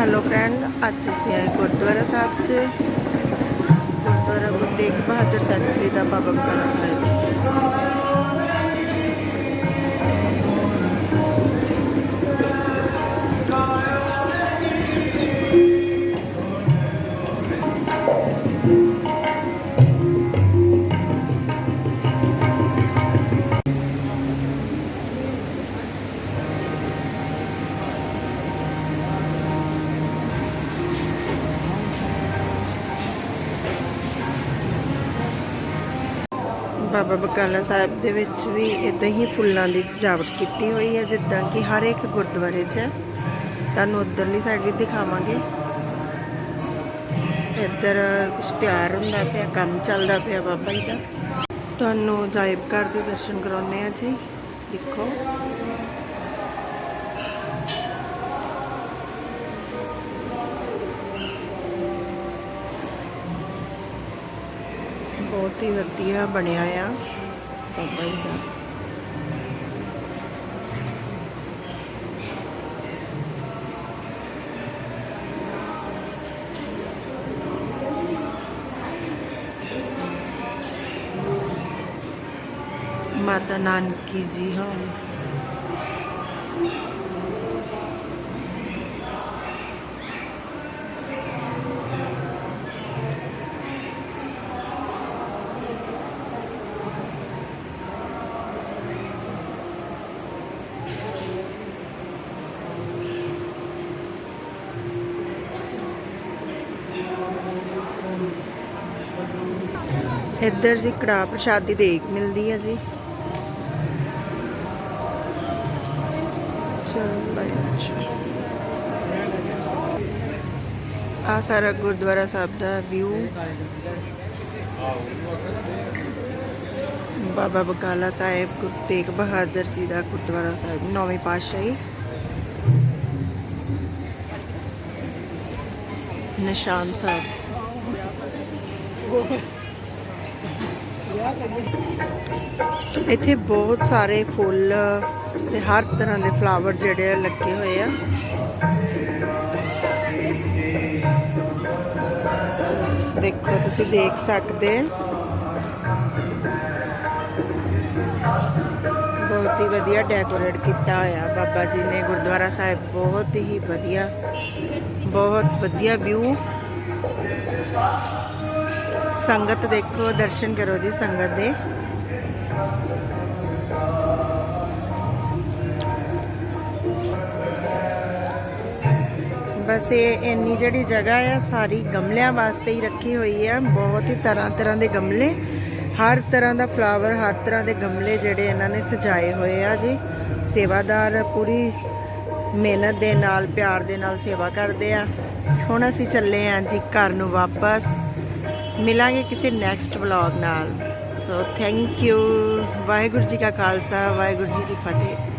Hello friend ਅੱਜ ਅਸੀਂ ਆਏ ਗੁਰਦੁਆਰਾ ਸਾਹਿਬ 'ਚ। ਗੁਰਦੁਆਰਾ ਗੁਰੂ ਤੇਗ ਬਹਾਦਰ ਸਾਹਿਬ ਜੀ ਦਾ ਬਾਬਾ ਬਕਾਲਾ ਸਾਹਿਬ ਬਾਬਾ ਬਕਾਲਾ ਸਾਹਿਬ ਦੇ ਵਿੱਚ ਵੀ ਇਦਾਂ ਹੀ ਫੁੱਲਾਂ ਦੀ ਸਜਾਵਟ ਕੀਤੀ ਹੋਈ ਹੈ, ਜਿੱਦਾਂ ਕਿ ਹਰ ਇੱਕ ਗੁਰਦੁਆਰੇ 'ਚ ਹੈ। ਤੁਹਾਨੂੰ ਉਧਰਲੀ ਸਾਈਡ ਵੀ ਦਿਖਾਵਾਂਗੇ। ਇੱਧਰ ਕੁਝ ਤਿਆਰ ਹੁੰਦਾ ਪਿਆ, ਕੰਮ ਚੱਲਦਾ ਪਿਆ ਬਾਬਾ ਜੀ ਦਾ। ਤੁਹਾਨੂੰ ਜਾਇਬ ਘਰ ਦੇ ਦਰਸ਼ਨ ਕਰਾਉਣੇ ਆ ਜੀ। ਦੇਖੋ। ਬਹੁਤ ਹੀ ਵਧੀਆ ਬਣਿਆ ਆ। ਬਾਬਾ ਜੀ ਦਾ ਮਾਤਾ ਨਾਨਕੀ ਜੀ ਹਨ ਇੱਧਰ ਜੀ ਕੜਾਹ ਪ੍ਰਸ਼ਾਦ ਦੀ ਮਿਲਦੀ ਹੈ ਜੀ। ਆ ਸਾਰਾ ਗੁਰਦੁਆਰਾ ਸਾਹਿਬ ਦਾ ਵਿਊ ਬਾਬਾ ਬਕਾਲਾ ਸਾਹਿਬ, ਗੁਰੂ ਤੇਗ ਬਹਾਦਰ ਜੀ ਦਾ ਗੁਰਦੁਆਰਾ ਸਾਹਿਬ, ਨੌਵੇਂ ਪਾਤਸ਼ਾਹੀ। ਨਿਸ਼ਾਨ ਸਾਹਿਬ। ਇੱਥੇ ਬਹੁਤ ਸਾਰੇ ਫੁੱਲ ਤੇ ਹਰ ਤਰ੍ਹਾਂ ਦੇ ਫਲਾਵਰ ਜਿਹੜੇ ਆ ਲੱਗੇ ਹੋਏ ਆ। ਦੇਖੋ, ਤੁਸੀਂ ਦੇਖ ਸਕਦੇ ਬਹੁਤ ਹੀ ਵਧੀਆ ਡੈਕੋਰੇਟ ਕੀਤਾ ਹੋਇਆ ਬਾਬਾ ਜੀ ਨੇ ਗੁਰਦੁਆਰਾ ਸਾਹਿਬ। ਬਹੁਤ ਹੀ ਵਧੀਆ। ਬਹੁਤ ਵਧੀਆ ਵਿਊ ਸੰਗਤ ਦੇਖੋ, ਦਰਸ਼ਨ ਕਰੋ ਜੀ ਸੰਗਤ ਦੇ। ਬਸ ਇਹ ਇੰਨੀ ਜਿਹੜੀ ਜਗ੍ਹਾ ਆ, ਸਾਰੀ ਗਮਲਿਆਂ ਵਾਸਤੇ ਹੀ ਰੱਖੀ ਹੋਈ ਹੈ ਬਹੁਤ ਹੀ ਤਰ੍ਹਾਂ ਤਰ੍ਹਾਂ ਦੇ ਗਮਲੇ, ਹਰ ਤਰ੍ਹਾਂ ਦਾ ਫਲਾਵਰ ਹਰ ਤਰ੍ਹਾਂ ਦੇ ਗਮਲੇ ਜਿਹੜੇ ਇਹਨਾਂ ਨੇ ਸਜਾਏ ਹੋਏ ਆ ਜੀ। ਸੇਵਾਦਾਰ ਪੂਰੀ ਮਿਹਨਤ ਦੇ ਨਾਲ, ਪਿਆਰ ਦੇ ਨਾਲ ਸੇਵਾ ਕਰਦੇ ਆ। ਹੁਣ ਅਸੀਂ ਚੱਲੇ ਆਂ ਜੀ ਘਰ ਨੂੰ ਵਾਪਸ। ਮਿਲਾਂਗੇ ਕਿਸੇ ਨੈਕਸਟ ਵਲੌਗ ਨਾਲ। So thank you Waheguru ji ਕਾ ਖਾਲਸਾ, ਵਾਹਿਗੁਰੂ ਜੀ ਕੀ ਫਤਿਹ।